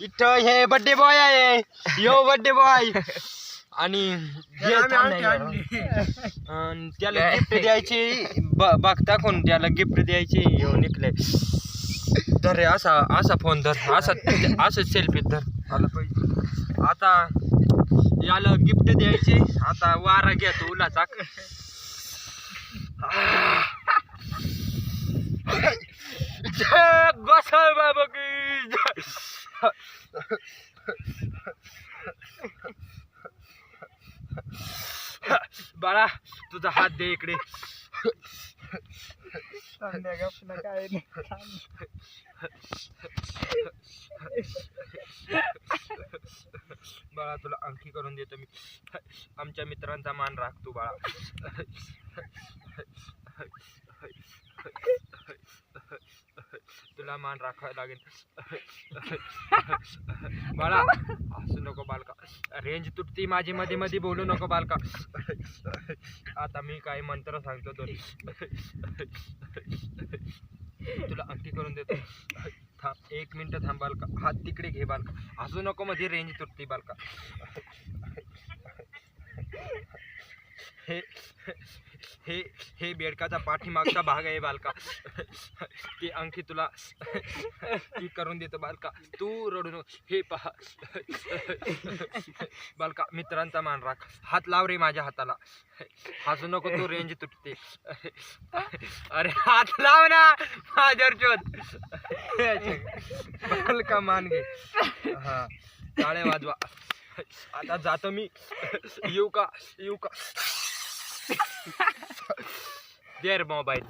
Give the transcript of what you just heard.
इथं हे birthday boy आहे. यो बर्थडे बॉय आणि हे थांब. अन त्याला गिफ्ट द्यायची ब- बघता कोण त्याला गिफ्ट द्यायची. यो निकले. धर रे असा असा फोन धर. असा असं सेल्फी धर. आलं पाहिजे. आता याला गिफ्ट द्यायचे. आता वारा घ्या तू उला बाळा तुझा हात दे इकडे. बाळा तुला अंगठी करून देतो मी. आमच्या मित्रांचा मान राख तू बाळा. तुला मान राखावं लागेल. बाळा असू नको बालका. रेंज तुटती माझी मध्ये मध्ये बोलू नको बालका. आता मी काही मंत्र सांगतो दोन तुला अंगठी करून देतो. थांब एक मिनिट थांब बालका. हात तिकडे घे बालका. हसू नको मध्ये रेंज तुटती बालका. हे हे हे बेडकाचा पाठीमागचा भाग आहे बालका. ती अंगठी तुला ती करून देतो बालका. तू रडू नको. हे पहा. बालका मित्रांचा मान राख. हात लाव रे माझ्या हाताला. हसू नको तू रेंज तुटते. अरे हात लाव ना माझ्यावर चोत बालका मान घे. हा टाळे वाजवा. आता जातो मी. येऊ का? येऊ का? Dead mobile.